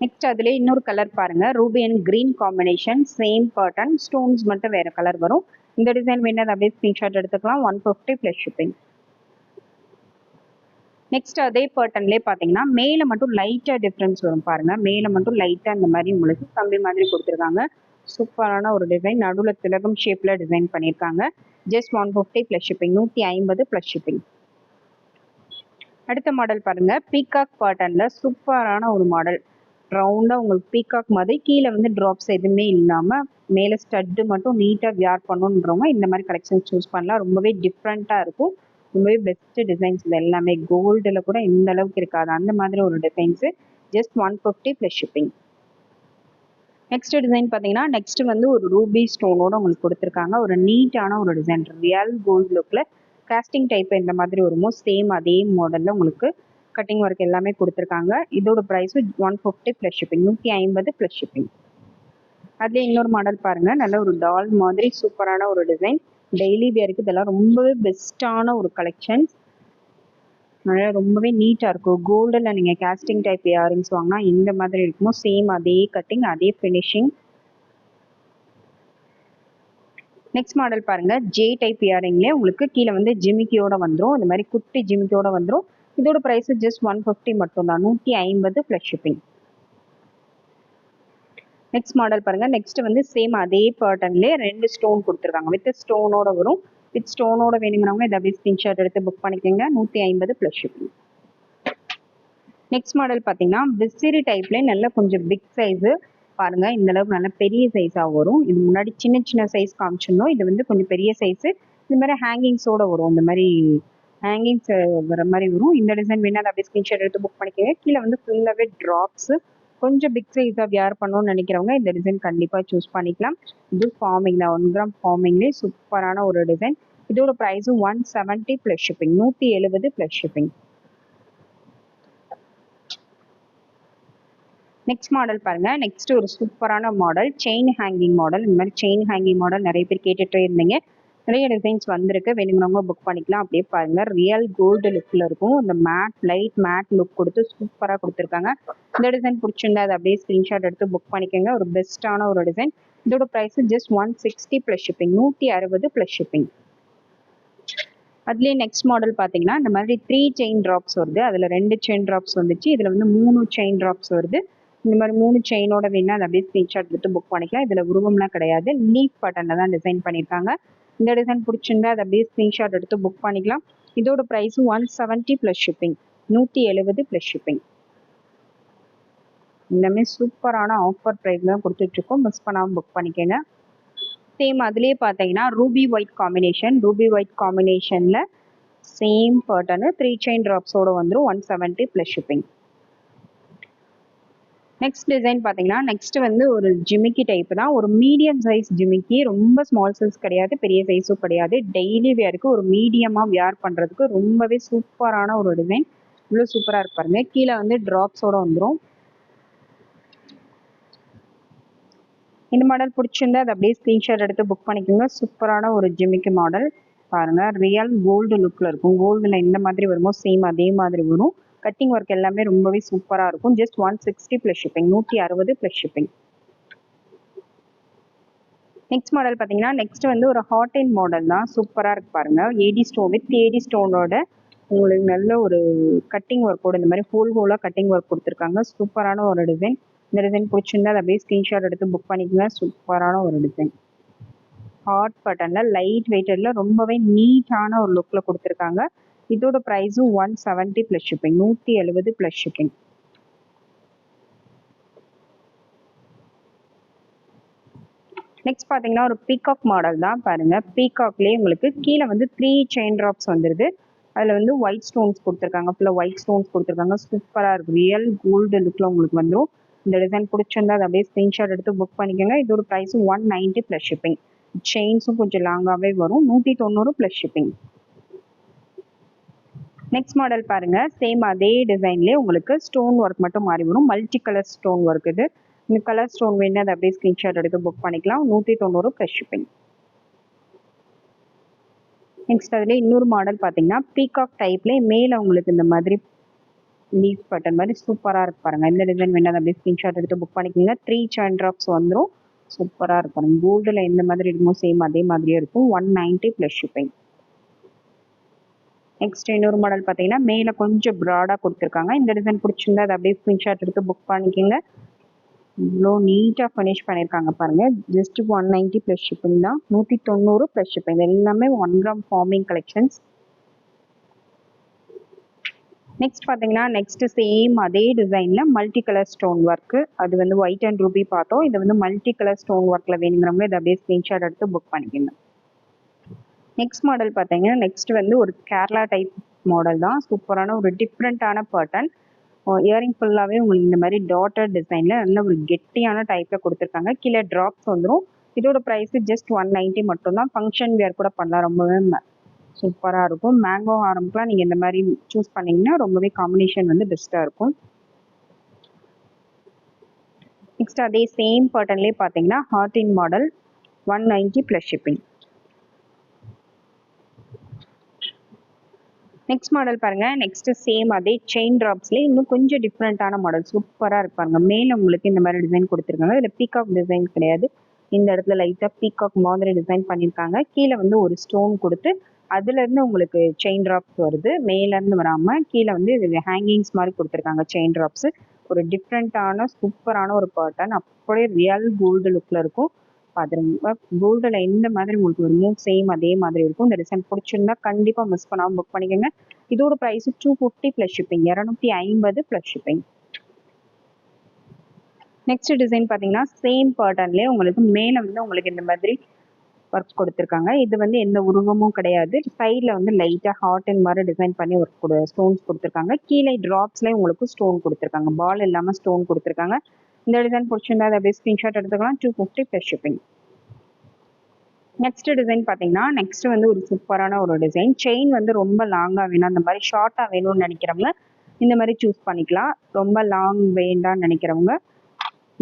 Speaker 1: நெக்ஸ்ட் அதில் இன்னொரு கலர் பாருங்க. Ruby and green combination same pattern stones மட்டும் வேறு கலர் வரும். இந்த டிசைன் வேணா அப்படியே ஸ்க்ரீன்ஷாட் எடுத்துக்கலாம். One fifty plus shipping next அதே பேட்டர்ன்லேயே பார்த்தீங்கன்னா மேலே மட்டும் லைட்டாக டிஃப்ரென்ஸ் வரும் பாருங்க. மேலே மட்டும் லைட்டாக இந்த மாதிரி உங்களுக்கு கம்பி மாதிரி கொடுத்துருக்காங்க. சூப்பரான ஒரு டிசைன் நடுவில் திலகம் ஷேப்பில் டிசைன் பண்ணியிருக்காங்க. Just one fifty plus shipping நூற்றி ஐம்பது ப்ளஸ் ஷிப்பிங் அடுத்த மாடல் பாருங்க. பீகாக் பேட்டர்னில் சூப்பரான ஒரு மாடல் ரவுண்டாக உங்களுக்கு பீகாக் மாதிரி கீழே வந்து ட்ராப்ஸ் எதுவுமே இல்லாமல் மேலே ஸ்டட்டு மட்டும் நீட்டாக வியார் பண்ணணுன்றவங்க இந்த மாதிரி கலெக்ஷன் சூஸ் பண்ணலாம். ரொம்பவே டிஃப்ரெண்ட்டாக இருக்கும். ரொம்பவே பெஸ்ட்டு டிசைன்ஸ் இது எல்லாமே கோல்டில் கூட இந்த அளவுக்கு இருக்காது. அந்த மாதிரி ஒரு designs just one fifty plus shipping next design பார்த்தீங்கன்னா நெக்ஸ்ட் வந்து ஒரு ரூபி ஸ்டோனோட உங்களுக்கு கொடுத்துருக்காங்க. ஒரு நீட்டான ஒரு டிசைன் ரியல் கோல்டு லுக்கில் காஸ்டிங் டைப் இந்த மாதிரி வருமோ சேம் அதே மாடலில் உங்களுக்கு கட்டிங் ஒர்க் எல்லாமே கொடுத்துருக்காங்க. இதோட price one fifty plus shipping நூற்றி ஐம்பது ப்ளஸ் ஷிப்பிங் அதுலேயே இன்னொரு மாடல் பாருங்கள் நல்ல ஒரு டால் மாதிரி சூப்பரான ஒரு டிசைன் டெய்லி வேருக்கு இதெல்லாம் ரொம்பவே பெஸ்ட்டான ஒரு கலெக்ஷன்ஸ் அதனால் ரொம்பவே நீட்டாக இருக்கும். கோல்டில் நீங்கள் கேஸ்டிங் டைப் இயரிங்ஸ் வாங்கினா இந்த மாதிரி இருக்குமோ சேம் அதே கட்டிங் அதே ஃபினிஷிங் நெக்ஸ்ட் மாடல் பாருங்க. ஜே டைப் இயரிங்லேயே உங்களுக்கு கீழே வந்து ஜிமிக்கியோட வந்துடும் இந்த மாதிரி குட்டி ஜிமிக்கியோட வந்துடும் இதோட ப்ரைஸ் ஜஸ்ட் ஒன் ஃபிஃப்டி மட்டும் தான் நூற்றி ஐம்பது ப்ளஸ் ஷிப்பிங் நெக்ஸ்ட் மாடல் பாருங்க. நெக்ஸ்ட் வந்து சேம் அதே பேட்டர்ன்லேயே ரெண்டு ஸ்டோன் கொடுத்துருக்காங்க. வித் ஸ்டோனோட வரும். வித் ஸ்டோனோட வேணுங்கிறவங்க இதை அப்படியே ஸ்கிரீன்ஷாட் எடுத்து புக் பண்ணிக்கோங்க. நூற்றி ஐம்பது ப்ளஸ் ஷிப்பிங் நெக்ஸ்ட் மாடல் பார்த்தீங்கன்னா விசிறி டைப்லேயே நல்ல கொஞ்சம் பிக் சைஸு பாருங்க. இந்த அளவுக்கு நல்ல பெரிய சைஸாக வரும். இது முன்னாடி சின்ன சின்ன சைஸ் காமிச்சிருந்தோம். இது வந்து கொஞ்சம் பெரிய சைஸு இந்த மாதிரி ஹேங்கிங்ஸோட வரும். இந்த மாதிரி ஹேங்கிங்ஸ் வர மாதிரி வரும். இந்த டிசைன் வேணால் அப்படியே ஸ்கிரீன்ஷாட் எடுத்து புக் பண்ணிக்கோங்க. கீழே வந்து ஃபுல்லாகவே ட்ராப்ஸு கொஞ்சம் பிக் சைஸாக வியர் பண்ணணும்னு நினைக்கிறவங்க இந்த டிசைன் கண்டிப்பாக சூஸ் பண்ணிக்கலாம். இது ஃபார்மிங் தான். ஒன் கிராம் ஃபார்மிங்லேயே சூப்பரான ஒரு டிசைன் இதோட ப்ரைஸும் ஒன் செவன்ட்டி ப்ளஸ் ஷிப்பிங் நூற்றி எழுபது ப்ளஸ் ஷிப்பிங் நெக்ஸ்ட் மாடல் பாருங்க. நெக்ஸ்ட் ஒரு சூப்பரான மாடல் செயின் ஹேங்கிங் மாடல் இந்த மாதிரி செயின் ஹேங்கிங் மாடல் நிறைய பேர் கேட்டுட்டே இருந்தீங்க. நிறைய டிசைன்ஸ் வந்திருக்கு. வேணுங்கிறவங்க புக் பண்ணிக்கலாம். அப்படியே பாருங்க. ரியல் கோல்டு லுக்கில் இருக்கும். இந்த மேட் லைட் மேட் லுக் கொடுத்து சூப்பராக கொடுத்துருக்காங்க. இந்த டிசைன் பிடிச்சிருந்தா அதை அப்படியே ஸ்க்ரீன்ஷாட் எடுத்து புக் பண்ணிக்கோங்க. ஒரு பெஸ்ட்டான ஒரு டிசைன் இதோட price just one sixty plus shipping நூற்றி அறுபது ப்ளஸ் ஷிப்பிங் அதுலேயே நெக்ஸ்ட் மாடல் பார்த்தீங்கன்னா இந்த மாதிரி த்ரீ செயின் ட்ராப்ஸ் வருது. அதில் ரெண்டு செயின் ட்ராப்ஸ் வந்துச்சு. இதில் வந்து மூணு செயின் ட்ராப்ஸ் வருது. இந்த மாதிரி மூணு செயினோட வேணா அதை அப்படியே ஸ்க்ரீன்ஷாட் எடுத்து புக் பண்ணிக்கலாம். இதில் உருவம்லாம் கிடையாது. லீஃப் பட்டனில் தான் டிசைன் பண்ணியிருக்காங்க. இந்த டிசைன் பிடிச்சிருந்தா அதை அப்படியே ஸ்க்ரீன்ஷாட் எடுத்து புக் பண்ணிக்கலாம். இதோட ப்ரைஸும் ஒன் செவன்ட்டி ப்ளஸ் ஷிப்பிங் நூற்றி எழுபது ப்ளஸ் ஷிப்பிங் எல்லாமே சூப்பரான ஆஃபர் ப்ரைஸ் தான் கொடுத்துட்ருக்கோம். மிஸ் பண்ணாமல் புக் பண்ணிக்கோங்க. சேம் அதுலேயே பார்த்தீங்கன்னா ruby white combination ruby white காம்பினேஷனில் சேம் பேட்டர்னு த்ரீ செயின் ட்ராப்ஸோடு வந்துடும் one seventy plus shipping next design பார்த்தீங்கன்னா நெக்ஸ்ட் வந்து ஒரு ஜிமிக்கி டைப் தான். ஒரு மீடியம் சைஸ் ஜிமிக்கி. ரொம்ப ஸ்மால் சைஸ் கிடையாது பெரிய சைஸும் கிடையாது. டெய்லி வேருக்கு ஒரு மீடியமாக வியர் பண்ணுறதுக்கு ரொம்பவே சூப்பரான ஒரு டிசைன் இவ்வளோ சூப்பராக இருப்பாருங்க கீழே வந்து ட்ராப்ஸோட வந்துடும் இந்த மாடல் பிடிச்சிருந்தா அதை அப்படியே ஸ்க்ரீன்ஷாட் எடுத்து புக் பண்ணிக்கோங்க. சூப்பரான ஒரு ஜிமிக்கி மாடல் பாருங்க ரியல் கோல்டு லுக்கில் இருக்கும். கோல்டில் எந்த மாதிரி வருமோ சேம் அதே மாதிரி வரும். கட்டிங் ஒர்க் எல்லாமே ரொம்பவே சூப்பராக இருக்கும். Just one sixty plus shipping நூற்றி அறுபது ப்ளஸ் ஷிப்பிங் நெக்ஸ்ட் மாடல் பார்த்தீங்கன்னா நெக்ஸ்ட் வந்து ஒரு ஹாட் அண்ட் மாடல் தான். சூப்பராக இருக்கு பாருங்க. ஏடி ஸ்டோன் வித் ஏடி ஸ்டோனோட உங்களுக்கு நல்ல ஒரு கட்டிங் ஒர்க்கோட இந்த மாதிரி ஹோல் ஹோலாக கட்டிங் ஒர்க் கொடுத்துருக்காங்க. சூப்பரான ஒரு டிசைன் இந்த டிசைன் பிடிச்சிருந்தா அதை அப்படியே ஸ்க்ரீன்ஷாட் எடுத்து புக் பண்ணிக்கோங்க. சூப்பரான ஒரு டிசைன் ஹாட் பட்டனில் லைட் வெயிட்டடில் ரொம்பவே நீட்டான ஒரு லுக்கில் கொடுத்துருக்காங்க. இதோட ப்ரைஸும் ஒன் செவன்ட்டி ப்ளஸ் ஷிப்பிங் நூற்றி எழுபது ப்ளஸ் ஷிப்பிங் நெக்ஸ்ட் பார்த்தீங்கன்னா ஒரு பீகாக் மாடல் தான் பாருங்கள் பீகாக்லேயே உங்களுக்கு கீழே வந்து த்ரீ செயின் ட்ராப்ஸ் வந்துடுது அதில் வந்து ஒயிட் ஸ்டோன்ஸ் கொடுத்துருக்காங்க. ஃபுல்லாக ஒயிட் ஸ்டோன்ஸ் கொடுத்துருக்காங்க. சூப்பராக இருக்கும். ரியல் கோல்டு லுக்கில் உங்களுக்கு வந்துடும் இந்த டிசைன் பிடிச்சிருந்தா அதை அப்படியே ஸ்க்ரீன்ஷாட் எடுத்து புக் பண்ணிக்கோங்க. இதோட ப்ரைஸும் ஒன் நைன்ட்டி ப்ளஸ் ஷிப்பிங் செயின்ஸும் கொஞ்சம் லாங்காகவே வரும். நூற்றி தொண்ணூறு ப்ளஸ் ஷிப்பிங் நெக்ஸ்ட் மாடல் பாருங்க. சேம் அதே டிசைன்லேயே உங்களுக்கு ஸ்டோன் ஒர்க் மட்டும் மாறி வரும். மல்டி கலர் ஸ்டோன் ஒர்க் இது. இந்த கலர் ஸ்டோன் வேணும் அதை அப்படியே ஸ்க்ரீன்ஷாட் எடுத்து புக் பண்ணிக்கலாம். நூற்றி தொண்ணூறு ப்ளஸ் ஷிப்பிங் நெக்ஸ்ட் அதில் இன்னொரு மாடல் பார்த்தீங்கன்னா பீகாக் டைப்லேயே மேலே உங்களுக்கு இந்த மாதிரி லீஃப் பட்டன் மாதிரி சூப்பராக இருக்கு பாருங்க. இந்த டிசைன் வேணும் அப்படியே ஸ்க்ரீன்ஷாட் எடுத்து புக் பண்ணிக்கோங்க. த்ரீ செயின் ட்ராப்ஸ் வந்துடும் சூப்பராக இருக்கும் கோல்டில் எந்த மாதிரி இருக்குமோ சேம் அதே மாதிரியே இருக்கும். One ninety plus shipping next இன்னொரு மாடல் பார்த்தீங்கன்னா மேலே கொஞ்சம் ப்ராடாக கொடுத்துருக்காங்க. இந்த டிசைன் பிடிச்சிருந்தா அதை அப்படியே ஸ்க்ரீன்ஷாட் எடுத்து புக் பண்ணிக்கோங்க. இவ்வளோ நீட்டாக ஃபினிஷ் பண்ணியிருக்காங்க பாருங்கள் just one ninety plus shipping தான். நூற்றி தொண்ணூறு ப்ளஸ் ஷிப்பிங் எல்லாமே one gram forming collections next பார்த்தீங்கன்னா நெக்ஸ்ட் சேம் அதே டிசைனில் மல்டி கலர் ஸ்டோன் ஒர்க்கு அது வந்து ஒயிட் அண்ட் ரூபி பார்த்தோம். இது வந்து மல்டி கலர் ஸ்டோன் ஒர்க்கில் வேணுங்கிறவங்க இதை அப்படியே ஸ்க்ரீன்ஷாட் எடுத்து புக் பண்ணிக்கோங்க. நெக்ஸ்ட் மாடல் பார்த்தீங்கன்னா நெக்ஸ்ட் வந்து ஒரு கேரளா டைப் மாடல் தான். சூப்பரான ஒரு டிஃப்ரெண்ட்டான பேட்டர்ன் இயரிங் ஃபுல்லாகவே உங்களுக்கு இந்த மாதிரி டாட்டர் டிசைனில் நல்ல ஒரு கெட்டியான டைப்பில் கொடுத்துருக்காங்க. கீழே ட்ராப்ஸ் வந்துடும் இதோட ப்ரைஸு ஜஸ்ட் ஒன் நைன்ட்டி மட்டும்தான். ஃபங்க்ஷன் வேர் கூட பண்ணலாம். ரொம்பவே சூப்பராக இருக்கும். மேங்கோ ஆரம்புக்குலாம் நீங்கள் இந்த மாதிரி சூஸ் பண்ணிங்கன்னா ரொம்பவே காம்பினேஷன் வந்து பெஸ்ட்டாக இருக்கும். நெக்ஸ்ட் அதே சேம் பேட்டர்ன்லேயே பார்த்தீங்கன்னா heart model one ninety plus shipping next model பாருங்க. நெக்ஸ்ட் சேம் அதே செயின் ட்ராப்ஸ்லேயே இன்னும் கொஞ்சம் டிஃப்ரெண்ட்டான மாடல் சூப்பராக இருப்பாங்க மேலே உங்களுக்கு இந்த மாதிரி டிசைன் கொடுத்துருக்காங்க. இதில் பீகாக் டிசைன் கிடையாது. இந்த இடத்துல லைட்டாக பீகாக் மாதிரி டிசைன் பண்ணியிருக்காங்க. கீழே வந்து ஒரு ஸ்டோன் கொடுத்து அதுலேருந்து உங்களுக்கு செயின் ட்ராப்ஸ் வருது. மேலேருந்து வராமல் கீழே வந்து இது ஹேங்கிங்ஸ் மாதிரி கொடுத்துருக்காங்க செயின் ட்ராப்ஸு ஒரு டிஃப்ரெண்ட்டான சூப்பரான ஒரு பேட்டர்ன் அப்படியே ரியல் கோல்டு லுக்கில் இருக்கும். பார்த்துருங்க கோல்டில் எந்த மாதிரி உங்களுக்கு வருமோ சேம் அதே மாதிரி இருக்கும். இந்த டிசைன் பிடிச்சிருந்தா கண்டிப்பாக மிஸ் பண்ணாமல் புக் பண்ணிக்கோங்க. இதோட price two fifty plus shipping இரநூத்தி ஐம்பது ப்ளஸ் ஷிப்பிங் நெக்ஸ்ட் டிசைன் பார்த்தீங்கன்னா சேம் பேட்டர்ன்லேயே உங்களுக்கு மேலே வந்து உங்களுக்கு இந்த மாதிரி ஒர்க் கொடுத்துருக்காங்க. இது வந்து எந்த உருவமும் கிடையாது. சைடில் வந்து லைட்டாக ஹார்ட் அண்ட் மாதிரி டிசைன் பண்ணி ஒர்க் கொடு ஸ்டோன்ஸ் கொடுத்துருக்காங்க. கீழே ட்ராப்ஸ்லேயும் உங்களுக்கு ஸ்டோன் கொடுத்துருக்காங்க. பால் இல்லாமல் ஸ்டோன் கொடுத்துருக்காங்க. இந்த டிசைன் பிடிச்சிருந்தா அதை அப்படியே ஸ்க்ரீன்ஷாட் எடுத்துக்கலாம். Two fifty plus shipping next design பார்த்தீங்கன்னா நெக்ஸ்ட் வந்து ஒரு சூப்பரான ஒரு டிசைன் செயின் வந்து ரொம்ப லாங்காக வேணும். அந்த மாதிரி ஷார்ட்டாக வேணும்னு நினைக்கிறவங்க இந்த மாதிரி சூஸ் பண்ணிக்கலாம். ரொம்ப லாங் வேண்டாம்னு நினைக்கிறவங்க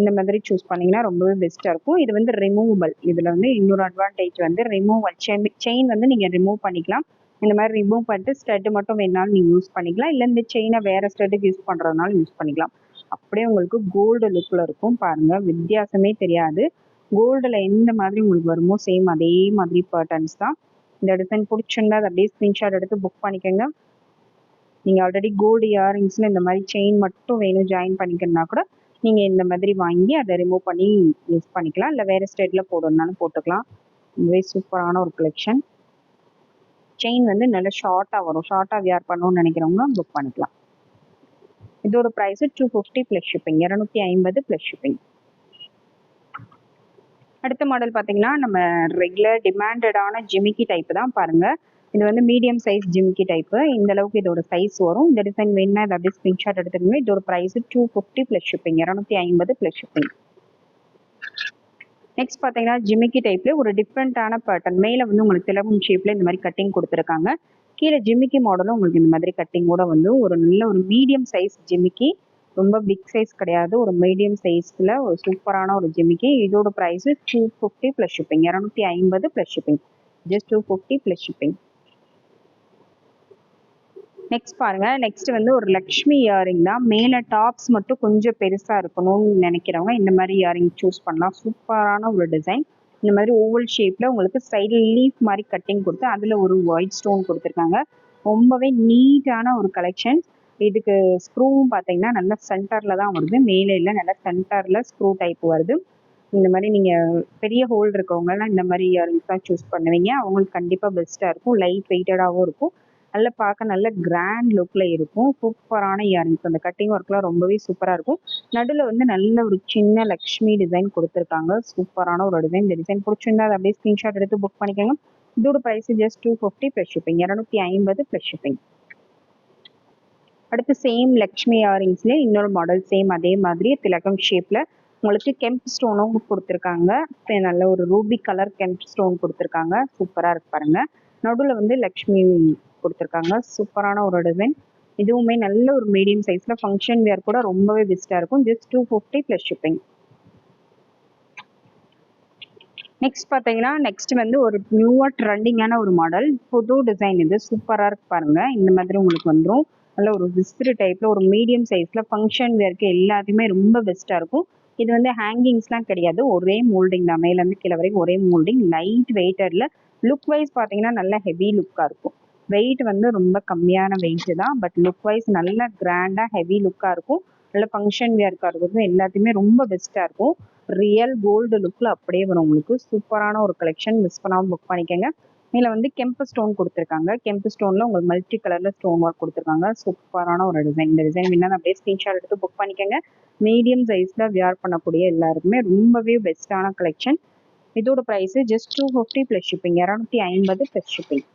Speaker 1: இந்த மாதிரி சூஸ் பண்ணிங்கன்னா ரொம்பவே பெஸ்ட்டாக இருக்கும். இது வந்து ரிமூவபிள் இதில் வந்து இன்னொரு அட்வான்டேஜ் வந்து ரிமூவல் செயின் செயின் வந்து நீங்கள் ரிமூவ் பண்ணிக்கலாம். இந்த மாதிரி ரிமூவ் பண்ணிட்டு ஸ்டட்டு மட்டும் வேணாலும் நீங்கள் யூஸ் பண்ணிக்கலாம். இல்லை இந்த செயினை வேறு ஸ்டட்டுக்கு யூஸ் பண்ணுறதுனாலும் யூஸ் பண்ணிக்கலாம். அப்படியே உங்களுக்கு கோல்டு லுக்கில் இருக்கும். பாருங்கள் வித்தியாசமே தெரியாது. கோல்டில் எந்த மாதிரி உங்களுக்கு வருமோ சேம் அதே மாதிரி பேட்டர்ன்ஸ் தான். இந்த டிசைன் பிடிச்சிருந்தா அதை அப்படியே ஸ்க்ரீன்ஷாட் எடுத்து புக் பண்ணிக்கோங்க. நீங்கள் ஆல்ரெடி கோல்டு இயரிங்ஸில் இந்த மாதிரி செயின் மட்டும் வேணும் ஜாயின் பண்ணிக்கணும்னா கூட நீங்கள் இந்த மாதிரி வாங்கி அதை ரிமூவ் பண்ணி யூஸ் பண்ணிக்கலாம். இல்லை வேறு ஸ்டேட்டில் போடணுன்னாலும் போட்டுக்கலாம். இதுவே சூப்பரான ஒரு கலெக்ஷன் செயின் வந்து நல்லா ஷார்ட்டாக வரும். ஷார்ட்டாக வியர் பண்ணணும்னு நினைக்கிறவங்க புக் பண்ணிக்கலாம். இதோட price two fifty plus shipping இரநூத்தி ஐம்பது ப்ளஸ் ஷிப்பிங் அடுத்த மாடல் பார்த்தீங்கன்னா நம்ம ரெகுலர் டிமாண்டடான ஜிமிக்கி டைப் தான் பாருங்கள் இது வந்து மீடியம் சைஸ் ஜிமிக்கி டைப்பு இந்த அளவுக்கு இதோட சைஸ் வரும். இந்த டிசைன் வேணும்னா இதை அப்படியே ஸ்க்ரீன்ஷாட் எடுத்துக்கோங்க. இதோட price two fifty plus shipping இரநூத்தி ஐம்பது ப்ளஸ் ஷிப்பிங் நெக்ஸ்ட் பார்த்தீங்கன்னா ஜிமிக்கி டைப்ல ஒரு டிஃப்ரெண்ட்டான பேட்டர்ன் மேலே வந்து உங்களுக்கு திலகம் ஷேப்ல இந்த மாதிரி கட்டிங் கொடுத்துருக்காங்க. கீழே ஜிமிக்கி மாடலும் உங்களுக்கு இந்த மாதிரி கட்டிங்கோட வந்து ஒரு நல்ல ஒரு மீடியம் சைஸ் ஜிமிக்கி ரொம்ப பிக் சைஸ் கிடையாது. ஒரு மீடியம் சைஸில் ஒரு சூப்பரான ஒரு ஜிமிக்கி. இதோட price two fifty plus shipping இரநூத்தி ஐம்பது plus shipping just two fifty plus shipping next பாருங்க. நெக்ஸ்ட் வந்து ஒரு லக்ஷ்மி இயரிங் தான். மேலே டாப்ஸ் மட்டும் கொஞ்சம் பெருசாக இருக்கணும்னு நினைக்கிறவங்க இந்த மாதிரி இயரிங் சூஸ் பண்ணலாம். சூப்பரான ஒரு டிசைன் இந்த மாதிரி ஓவல் ஷேப்பில் உங்களுக்கு சைடில் லீஃப் மாதிரி கட்டிங் கொடுத்து அதில் ஒரு ஒயிட் ஸ்டோன் கொடுத்துருக்காங்க. ரொம்பவே நீட்டான ஒரு கலெக்ஷன் இதுக்கு ஸ்க்ரூவும் பார்த்தீங்கன்னா நல்லா சென்டரில் தான் வருது. மேலே இல்லை நல்லா சென்டரில் ஸ்க்ரூ டைப் வருது. இந்த மாதிரி நீங்கள் பெரிய ஹோல் இருக்கவங்கலாம் இந்த மாதிரி இயரிங்ஸ் தான் சூஸ் பண்ணுவீங்க. அவங்களுக்கு கண்டிப்பாக பெஸ்ட்டாக இருக்கும். லைட் வெயிட்டடாகவும் இருக்கும். நல்லா பார்க்க நல்ல கிராண்ட் லுக்கில் இருக்கும். சூப்பரான இயரிங்ஸ் அந்த கட்டிங் ஒர்க்லாம் ரொம்பவே சூப்பராக இருக்கும். நடுவில் வந்து நல்ல ஒரு சின்ன லக்ஷ்மி டிசைன் கொடுத்துருக்காங்க. சூப்பரான ஒரு டிசைன் இந்த டிசைன் பிடிச்சிருந்தா அதை அப்படியே ஸ்க்ரீன்ஷாட் எடுத்து புக் பண்ணிக்கோங்க. இதோட price just two fifty plus shipping இரநூத்தி ஐம்பது ப்ளஸ் ஷிப்பிங் அடுத்து சேம் லக்ஷ்மி இயரிங்ஸ்லேயே இன்னொரு மாடல் சேம் அதே மாதிரி திலகம் ஷேப்பில் உங்களுக்கு கெம்ப் ஸ்டோனும் கொடுத்துருக்காங்க. நல்ல ஒரு ரூபி கலர் கெம்ப் ஸ்டோன் கொடுத்துருக்காங்க. சூப்பராக இருக்கு பாருங்க. நடுவில் வந்து லக்ஷ்மி கொடுத்துருக்காங்க. சூப்பரான ஒரு டிசைன் இதுவுமே நல்ல ஒரு மீடியம் சைஸில் ஃபங்க்ஷன் வேர் கூட ரொம்பவே பெஸ்ட்டாக இருக்கும். Just two fifty plus shipping next பார்த்தீங்கன்னா நெக்ஸ்ட் வந்து ஒரு நியூவாக ட்ரெண்டிங்கான ஒரு மாடல் புது டிசைன் இது. சூப்பராக இருக்கு பாருங்க. இந்த மாதிரி உங்களுக்கு வந்துடும் நல்ல ஒரு விஸ்திரி டைப்பில் ஒரு மீடியம் சைஸில் ஃபங்க்ஷன் வேர்க்கு எல்லாத்தையுமே ரொம்ப பெஸ்ட்டாக இருக்கும். இது வந்து ஹேங்கிங்ஸ்லாம் கிடையாது. ஒரே மோல்டிங் தான். மேலேருந்து கீழே வரைக்கும் ஒரே மோல்டிங் லைட் வெயிட்டரில் லுக் வைஸ் பார்த்தீங்கன்னா நல்ல ஹெவி லுக்காக இருக்கும். வெயிட் வந்து ரொம்ப கம்மியான வெயிட் தான். பட் லுக் வைஸ் நல்ல கிராண்டாக ஹெவி லுக்காக இருக்கும். நல்ல ஃபங்க்ஷன் வேர்க்காக இருக்கும் எல்லாத்தையுமே ரொம்ப பெஸ்ட்டாக இருக்கும். ரியல் கோல்டு லுக்கில் அப்படியே வரும் உங்களுக்கு. சூப்பரான ஒரு கலெக்ஷன் மிஸ் பண்ணாமல் புக் பண்ணிக்கோங்க. இதில் வந்து கெம்பு ஸ்டோன் கொடுத்துருக்காங்க. கெம்பு ஸ்டோனில் உங்களுக்கு மல்டி கலரில் ஸ்டோன் ஒர்க் கொடுத்துருக்காங்க. சூப்பரான ஒரு டிசைன் இந்த டிசைன் வேணால் அப்படியே ஸ்க்ரீன்ஷாட் எடுத்து புக் பண்ணிக்கோங்க. மீடியம் சைஸில் வியர் பண்ணக்கூடிய எல்லாருக்குமே ரொம்பவே பெஸ்ட்டான கலெக்ஷன் இதோட price just two fifty plus shipping இரநூத்தி ஐம்பது ப்ளஸ் ஷிப்பிங்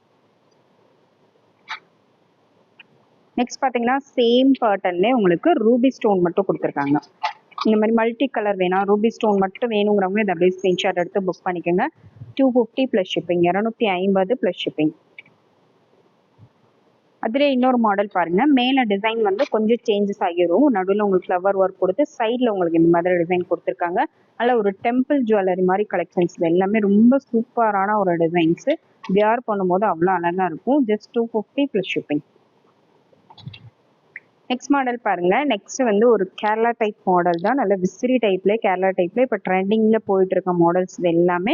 Speaker 1: நெக்ஸ்ட் பார்த்தீங்கன்னா சேம் பேட்டர்ன்லேயே உங்களுக்கு ரூபி ஸ்டோன் மட்டும் கொடுத்துருக்காங்க. இந்த மாதிரி மல்டி கலர் வேணாம் ரூபி ஸ்டோன் மட்டும் வேணுங்கிறவங்க இதை அப்படியே ஸ்க்ரீன்ஷாட் எடுத்து புக் பண்ணிக்கோங்க. டூ ஃபிஃப்டி ப்ளஸ் ஷிப்பிங் இரநூத்தி ஐம்பது ப்ளஸ் ஷிப்பிங் அதிலே இன்னொரு மாடல் பாருங்க. மேலே டிசைன் வந்து கொஞ்சம் சேஞ்சஸ் ஆகிரும். நடுவில் உங்களுக்கு ஃப்ளவர் ஒர்க் கொடுத்து சைடில் உங்களுக்கு இந்த மாதிரி டிசைன் கொடுத்துருக்காங்க. அதில் ஒரு டெம்பிள் ஜுவல்லரி மாதிரி கலெக்ஷன்ஸ் எல்லாமே ரொம்ப சூப்பரான ஒரு டிசைன்ஸு வியார் பண்ணும்போது அவ்வளோ அழகாக இருக்கும். Just two fifty plus shipping next model பாருங்க. நெக்ஸ்ட் வந்து ஒரு கேரளா டைப் மாடல் தான். நல்ல விசிறி டைப்ல கேரளா டைப்ல இப்போ ட்ரெண்டிங்ல போயிட்டு இருக்க மாடல்ஸ் எல்லாமே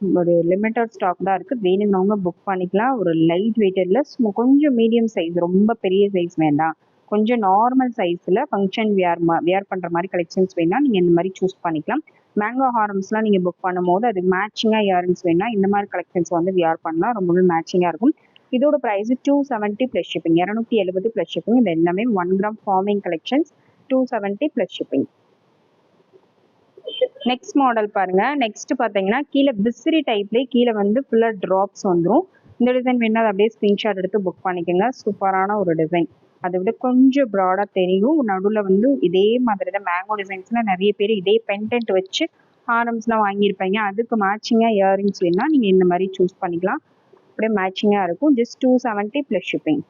Speaker 1: ஒரு லிமிட்டட் ஸ்டாக் தான் இருக்கு. வேணுங்கிறவங்க புக் பண்ணிக்கலாம். ஒரு லைட் வெயிட்டட்ல கொஞ்சம் மீடியம் சைஸ் ரொம்ப பெரிய சைஸ் வேண்டாம். கொஞ்சம் நார்மல் சைஸில் ஃபங்க்ஷன் வியர் வியர் பண்ணுற மாதிரி கலெக்ஷன்ஸ் வேணால் நீங்கள் இந்த மாதிரி சூஸ் பண்ணிக்கலாம். மேங்கோ ஹாரம்ஸ்லாம் நீங்கள் புக் பண்ணும்போது அது மேட்சிங்காக இயரிங்ஸ் வேணால் இந்த மாதிரி கலெக்ஷன்ஸ் வந்து வியர் பண்ணலாம். ரொம்பவே மேட்சிங்காக இருக்கும். இதோட price two seventy plus shipping இரநூத்தி எழுபது ப்ளஸ் ஷிப்பிங் இது எல்லாமே one gram forming collections two seventy plus shipping next model பாருங்க. நெக்ஸ்ட் பார்த்தீங்கன்னா கீழே பிஸ்ரி டைப்லேயே கீழே வந்து ஃபுல்லாக ட்ராப்ஸ் வந்துடும் இந்த டிசைன் வேணா அதை அப்படியே ஸ்க்ரீன்ஷாட் எடுத்து புக் பண்ணிக்கோங்க. சூப்பரான ஒரு டிசைன் அதை விட கொஞ்சம் ப்ராடாக தெரியும். நடுவில் வந்து இதே மாதிரி தான் மேங்கோ டிசைன்ஸ்லாம் நிறைய பேர் இதே பென்டென்ட் வச்சு ஹாரம்ஸ்லாம் வாங்கியிருப்பீங்க. அதுக்கு மேட்சிங்காக இயரிங்ஸ் வேணால் நீங்கள் இந்த மாதிரி சூஸ் பண்ணிக்கலாம். அப்படியே மேட்சிங்காக இருக்கும். Just two seventy plus shipping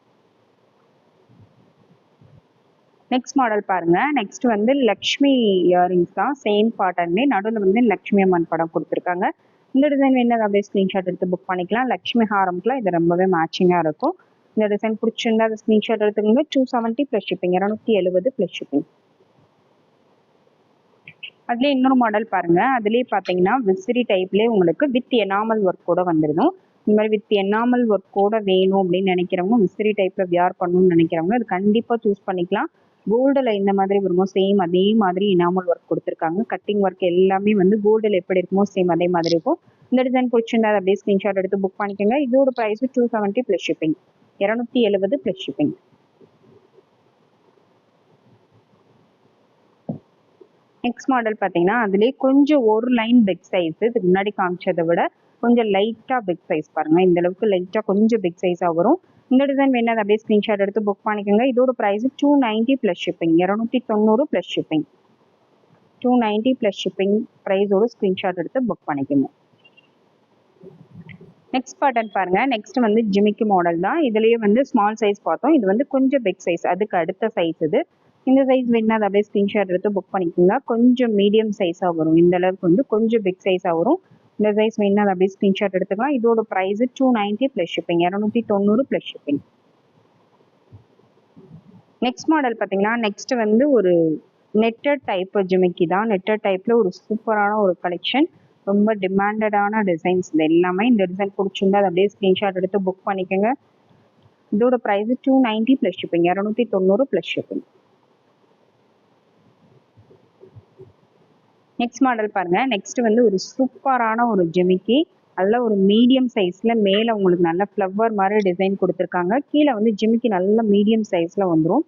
Speaker 1: next model பாருங்க. நெக்ஸ்ட் வந்து லக்ஷ்மி இயரிங்ஸ் தான். சேம் பேட்டர்னே நடுவில் வந்து லக்ஷ்மி அம்மன் படம் கொடுத்துருக்காங்க. இந்த டிசைன் வேணும் அப்படியே ஸ்க்ரீன்ஷாட் எடுத்து புக் பண்ணிக்கலாம். லக்ஷ்மி ஹாரம்க்குலாம் இது ரொம்பவே மேட்சிங்காக இருக்கும். இந்த டிசைன் பிடிச்சிருந்தா அதை ஸ்க்ரீன்ஷாட் எடுத்துக்கோங்க. டூ செவன்ட்டி ப்ளஸ் ஷிப்பிங் இரநூத்தி எழுபது ப்ளஸ் ஷிப்பிங் அதுலேயே இன்னொரு மாடல் பாருங்க. அதுலேயே பார்த்தீங்கன்னா விசிறி டைப்லேயே உங்களுக்கு வித் எனாமல் ஒர்க் கூட வந்துடும் இந்த மாதிரி வித் என்னாமல் ஒர்க்கோட வேணும் அப்படின்னு நினைக்கிறவங்க மிஸ்திரி டைப்பில் வியார் பண்ணணும்னு நினைக்கிறவங்க அது கண்டிப்பாக சூஸ் பண்ணிக்கலாம். கோல்டில் இந்த மாதிரி வருமோ சேம் அதே மாதிரி எனாமல் ஒர்க் கொடுத்துருக்காங்க. கட்டிங் ஒர்க் எல்லாமே வந்து கோல்டில் எப்படி இருக்குமோ சேம் அதே மாதிரி இருக்கும். இந்த டிசைன் பிடிச்சிருந்தா அதை அப்படியே ஸ்க்ரீன்ஷாட் எடுத்து புக் பண்ணிக்கோங்க. இதோட price two seventy plus shipping இரநூத்தி எழுபது ப்ளஸ் ஷிப்பிங் நெக்ஸ்ட் மாடல் பார்த்தீங்கன்னா அதுலேயே கொஞ்சம் ஒரு லைன் பிக் சைஸ் இதுக்கு முன்னாடி காமிச்சதை விட கொஞ்சம் லைட்டாக பிக் சைஸ் பாருங்கள் இந்த அளவுக்கு லைட்டாக கொஞ்சம் பிக் சைஸாக வரும். இந்த டிசைன் வேணா அதை அப்படியே ஸ்க்ரீன்ஷாட் எடுத்து புக் பண்ணிக்கோங்க. இதோட price two ninety plus shipping இரநூத்தி தொண்ணூறு plus shipping two ninety plus shipping ப்ரைஸோட screenshot எடுத்து புக் பண்ணிக்கோங்க. நெக்ஸ்ட் பேட்டர்ன் பாருங்க. நெக்ஸ்ட் வந்து ஜிமிக்கி மாடல் தான். இதுலயே வந்து ஸ்மால் சைஸ் பார்த்தோம். இது வந்து கொஞ்சம் பிக் சைஸ் அதுக்கு அடுத்த சைஸ் இது. இந்த சைஸ் வேணா அதை அப்படியே ஸ்கிரீன்ஷாட் எடுத்து புக் பண்ணிக்கோங்க. கொஞ்சம் மீடியம் சைஸாக வரும். இந்த அளவுக்கு வந்து கொஞ்சம் பிக் சைஸாக வரும். இந்த சைஸ் வேணும்னா அதை அப்படியே ஸ்க்ரீன்ஷாட் எடுத்துக்கலாம். இதோட price two ninety plus shipping இரநூத்தி தொண்ணூறு ப்ளஸ் ஷிப்பிங் நெக்ஸ்ட் மாடல் பார்த்தீங்கன்னா நெக்ஸ்ட் வந்து ஒரு நெட்டட் டைப் ஜிமிக்கி தான். நெட்டட் டைப்பில் ஒரு சூப்பரான ஒரு கலெக்ஷன் ரொம்ப டிமாண்டடான டிசைன்ஸ் இது எல்லாமே இந்த டிசைன் பிடிச்சிருந்தா அதை அப்படியே ஸ்க்ரீன்ஷாட் எடுத்து புக் பண்ணிக்கோங்க. இதோட price two ninety plus shipping இரநூத்தி தொண்ணூறு ப்ளஸ் ஷிப்பிங் நெக்ஸ்ட் மாடல் பாருங்க. நெக்ஸ்ட் வந்து ஒரு சூப்பரான ஒரு ஜிமிக்கி நல்ல ஒரு மீடியம் சைஸில் மேலே உங்களுக்கு நல்ல ஃப்ளவர் மாதிரி டிசைன் கொடுத்துருக்காங்க. கீழே வந்து ஜிமிக்கி நல்ல மீடியம் சைஸில் வந்துடும்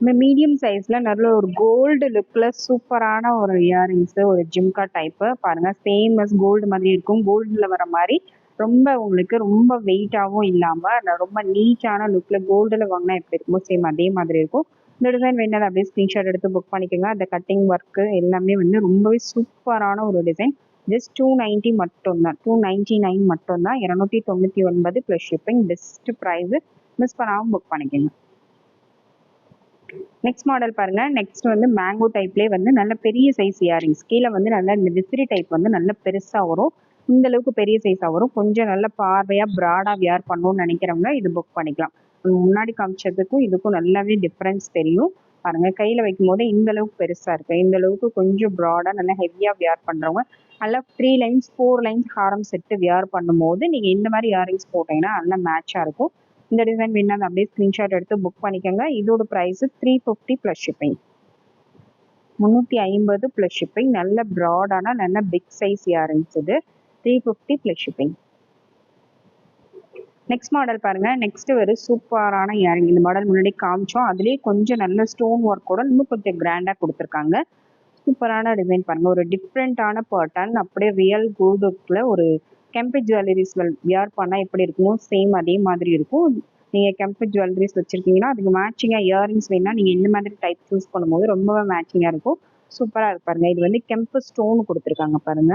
Speaker 1: இந்த மீடியம் சைஸில் நல்ல ஒரு கோல்டு லுக்கில் சூப்பரான ஒரு இயரிங்ஸு ஒரு ஜிம்கா டைப்பு பாருங்கள் சேம் கோல்டு மாதிரி இருக்கும். கோல்டில் வர மாதிரி ரொம்ப உங்களுக்கு ரொம்ப வெயிட்டாகவும் இல்லாமல் ரொம்ப நீட்டான லுக்கில் கோல்டில் வாங்கினா எப்படி இருக்குமோ சேம் அதே மாதிரி இருக்கும். இந்த டிசைன் வேணாலும் அப்படியே ஸ்க்ரீன்ஷாட் எடுத்து புக் பண்ணிக்கோங்க. அந்த கட்டிங் ஒர்க்கு எல்லாமே வந்து ரொம்பவே சூப்பரான ஒரு டிசைன் ஜஸ்ட் டூ நைன்ட்டி மட்டும்தான். டூ நைன்ட்டி நைன் மட்டும்தான். இரநூத்தி தொண்ணூற்றி ஒன்பது plus shipping best price miss பண்ணாமல் புக் பண்ணிக்கோங்க. நெக்ஸ்ட் மாடல் பாருங்க. நெக்ஸ்ட் வந்து மேங்கோ டைப்லேயே வந்து நல்ல பெரிய சைஸ் இயரிங்ஸ் கீழே வந்து நல்ல இந்த விசிறி டைப் வந்து நல்ல பெருசாக வரும். இந்த அளவுக்கு பெரிய சைஸாக வரும். கொஞ்சம் நல்ல பார்வையாக ப்ராடாக வியர் பண்ணணும்னு நினைக்கிறவங்க இது புக் பண்ணிக்கலாம். முன்னாடி காமிச்சதுக்கும் இதுக்கும் நல்லாவே டிஃப்ரென்ஸ் தெரியும். பாருங்க கையில் வைக்கும் போது இந்த அளவுக்கு பெருசாக இருக்கு. இந்த அளவுக்கு கொஞ்சம் ப்ராடாக நல்லா ஹெவியாக வியர் பண்ணுறவங்க நல்லா த்ரீ லைன்ஸ் ஃபோர் லைன்ஸ் ஹாரம் செட்டு வியர் பண்ணும்போது நீங்கள் இந்த மாதிரி இயரிங்ஸ் போட்டீங்கன்னா நல்லா மேட்சாக இருக்கும். இந்த டிசைன் வேணா அப்படியே ஸ்க்ரீன்ஷாட் எடுத்து புக் பண்ணிக்கோங்க. இதோட price three fifty plus shipping முந்நூற்றி ஐம்பது ப்ளஸ் ஷிப்பிங் நல்ல ப்ராடான நல்ல பிக் சைஸ் இயரிங்ஸ் இது. Three fifty plus shipping next model பாருங்க. நெக்ஸ்ட் ஒரு சூப்பரான இயரிங் இந்த மாடல் முன்னாடி காமிச்சோம். அதுலேயே கொஞ்சம் நல்ல ஸ்டோன் ஒர்க்கோட இன்னும் கொஞ்சம் கிராண்டாக கொடுத்துருக்காங்க. சூப்பரான டிசைன் பாருங்க. ஒரு டிஃப்ரெண்ட்டான பேட்டர்ன் அப்படியே ரியல் கோல்டுல ஒரு கெம்பி ஜுவல்லரிஸ் வியர் பண்ணால் எப்படி இருக்குமோ சேம் அதே மாதிரி இருக்கும். நீங்கள் கெம்பி ஜுவல்லரிஸ் வச்சுருக்கீங்கன்னா அதுக்கு மேட்சிங்காக இயரிங்ஸ் வேணா நீங்கள் இந்த மாதிரி டைப் சூஸ் பண்ணும்போது ரொம்பவே மேட்சிங்காக இருக்கும். சூப்பராக இருக்கு பாருங்க. இது வந்து கெம்பு ஸ்டோன் கொடுத்துருக்காங்க பாருங்க.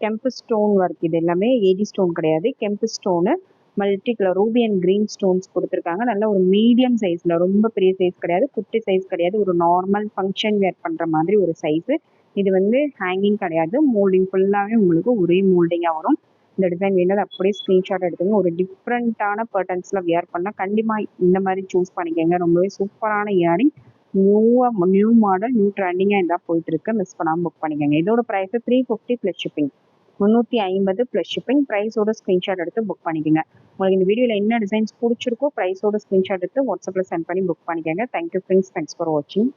Speaker 1: கெம்பு ஸ்டோன் ஒர்க் இது எல்லாமே ஏடி ஸ்டோன் கிடையாது. கெம்பு stone multi colour ruby and green stones கொடுத்துருக்காங்க. நல்ல ஒரு மீடியம் சைஸில் ரொம்ப பெரிய சைஸ் கிடையாது. குட்டி சைஸ் கிடையாது. ஒரு நார்மல் ஃபங்க்ஷன் வேர் பண்ணுற மாதிரி ஒரு சைஸு இது வந்து ஹேங்கிங் கிடையாது. மோல்டிங் ஃபுல்லாகவே உங்களுக்கு ஒரே மோல்டிங்காக வரும். இந்த டிசைன் வேணும் அப்படியே ஸ்க்ரீன்ஷாட் எடுத்துங்க ஒரு டிஃப்ரெண்ட்டான பேர்டன்ஸில் வியர் பண்ணால் கண்டிப்பாக இந்த மாதிரி சூஸ் பண்ணிக்கோங்க. ரொம்பவே சூப்பரான இயரிங் நியூவாக நியூ மாடல் நியூ ட்ரெண்டிங்காக இருந்தால் போயிட்டு இருக்கு. மிஸ் பண்ணாமல் புக் பண்ணிக்கோங்க. இதோட price three fifty plus shipping முந்நூற்றி ஐம்பது ப்ளஸ் ஷிப்பிங் ப்ரைஸோட ஸ்க்ரீன்ஷாட் எடுத்து புக் பண்ணிக்கோங்க. உங்களுக்கு இந்த வீடியோவில் என்ன டிசைன்ஸ் பிடிச்சிருக்கோ ப்ரைஸோட ஸ்க்ரீன்ஷாட் எடுத்து வாட்ஸ்அப்பில் சென்ட் பண்ணி புக் பண்ணிக்கோங்க. தேங்க்யூ ஃப்ரெண்ட்ஸ் தேங்க்ஸ் ஃபார் வாட்சிங்